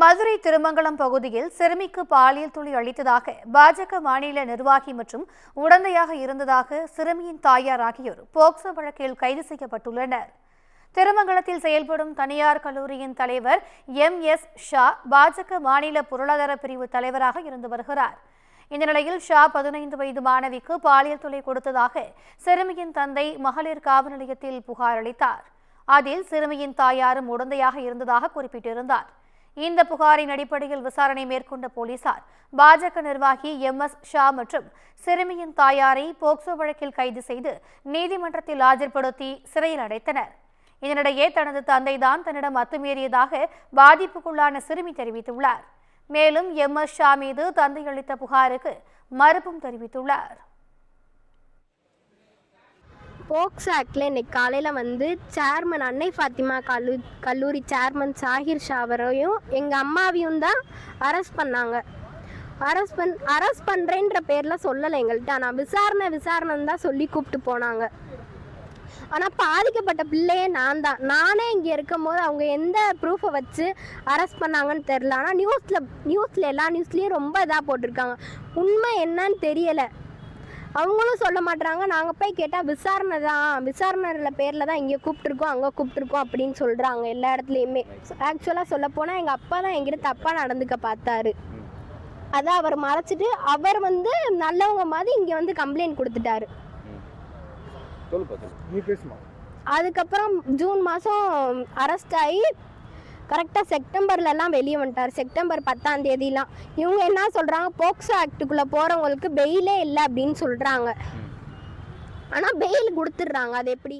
மதுரை திருமங்கலம் பகுதியில் சிறுமிக்கு பாலியல் துளி அளித்ததாக பாஜக மாநில நிர்வாகி மற்றும் உடந்தையாக இருந்ததாக சிறுமியின் தாயார் ஆகியோர் போக்சோ வழக்கில் கைது செய்யப்பட்டுள்ளனர். திருமங்கலத்தில் செயல்படும் தனியார் கல்லூரியின் தலைவர் எம் எஸ் ஷா பாஜக மாநில பொருளாதார பிரிவு தலைவராக இருந்து வருகிறார். இந்த நிலையில் ஷா பதினைந்து வயது மாணவிக்கு பாலியல் துளை கொடுத்ததாக சிறுமியின் தந்தை மகளிர் காவல் நிலையத்தில் புகார் அளித்தார். அதில் சிறுமியின் தாயாரும் உடந்தையாக இருந்ததாக குறிப்பிட்டிருந்தார். இந்த புகாரின் அடிப்படையில் விசாரணை மேற்கொண்ட போலீசார் பாஜக நிர்வாகி எம் எஸ் ஷா மற்றும் சிறுமியின் தாயாரை போக்சோ வழக்கில் கைது செய்து நீதிமன்றத்தில் ஆஜர்படுத்தி சிறையில் அடைத்தனர். இதனிடையே தனது தந்தைதான் தன்னிடம் அத்துமீறியதாக பாதிப்புக்குள்ளான சிறுமி தெரிவித்துள்ளார். மேலும் எம் எஸ் ஷா மீது தந்தை அளித்த புகாருக்கு மறுப்பும் தெரிவித்துள்ளார். போக்ஸ் ஆக்டில் இன்னைக்கு காலையில் வந்து சேர்மன் அன்னை ஃபாத்திமா கல்லூ கல்லூரி சேர்மன் சாகிர் ஷாவரையும் எங்கள் அம்மாவையும் தான் அரெஸ்ட் பண்ணாங்க. அரெஸ்ட் பண் அரெஸ்ட் பண்ணுறேன்ற பேரில் சொல்லலை எங்கள்கிட்ட ஆனால் விசாரணை விசாரணைன்னு தான் சொல்லி கூப்பிட்டு போனாங்க. ஆனால் பாதிக்கப்பட்ட பிள்ளையே நான் தான். நானே இங்கே இருக்கும் போது அவங்க எந்த ப்ரூஃபை வச்சு அரெஸ்ட் பண்ணாங்கன்னு தெரில ஆனால் நியூஸில் நியூஸில் எல்லா நியூஸ்லேயும் ரொம்ப இதாக போட்டிருக்காங்க. உண்மை என்னன்னு தெரியலை. அவங்களும் சொல்ல மாட்றாங்க. நாங்கள் போய் கேட்டால் விசாரணை தான். விசாரணையில் பேரில் தான் இங்கே கூப்பிட்ருக்கோம் அங்கே கூப்பிட்ருக்கோம் அப்படின்னு சொல்கிறாங்க எல்லா இடத்துலையுமே. ஆக்சுவலாக சொல்ல போனால் எங்கள் அப்பா தான் எங்கிட்ட தப்பாக நடந்துக்க பார்த்தாரு அதை அவர் மறைச்சிட்டு அவர் வந்து நல்லவங்க மாதிரி இங்கே வந்து கம்ப்ளைண்ட் கொடுத்துட்டாரு. அதுக்கப்புறம் ஜூன் மாதம் அரெஸ்ட் ஆகி கரெக்டாக செப்டம்பர்லலாம் வெளியே வந்துட்டார். செப்டம்பர் பத்தாம் தேதியெலாம் இவங்க என்ன சொல்கிறாங்க போக்சோ ஆக்டுக்குள்ளே போகிறவங்களுக்கு பெயிலே இல்லை அப்படின்னு சொல்கிறாங்க ஆனால் பெயில் கொடுத்துட்றாங்க. அது எப்படி?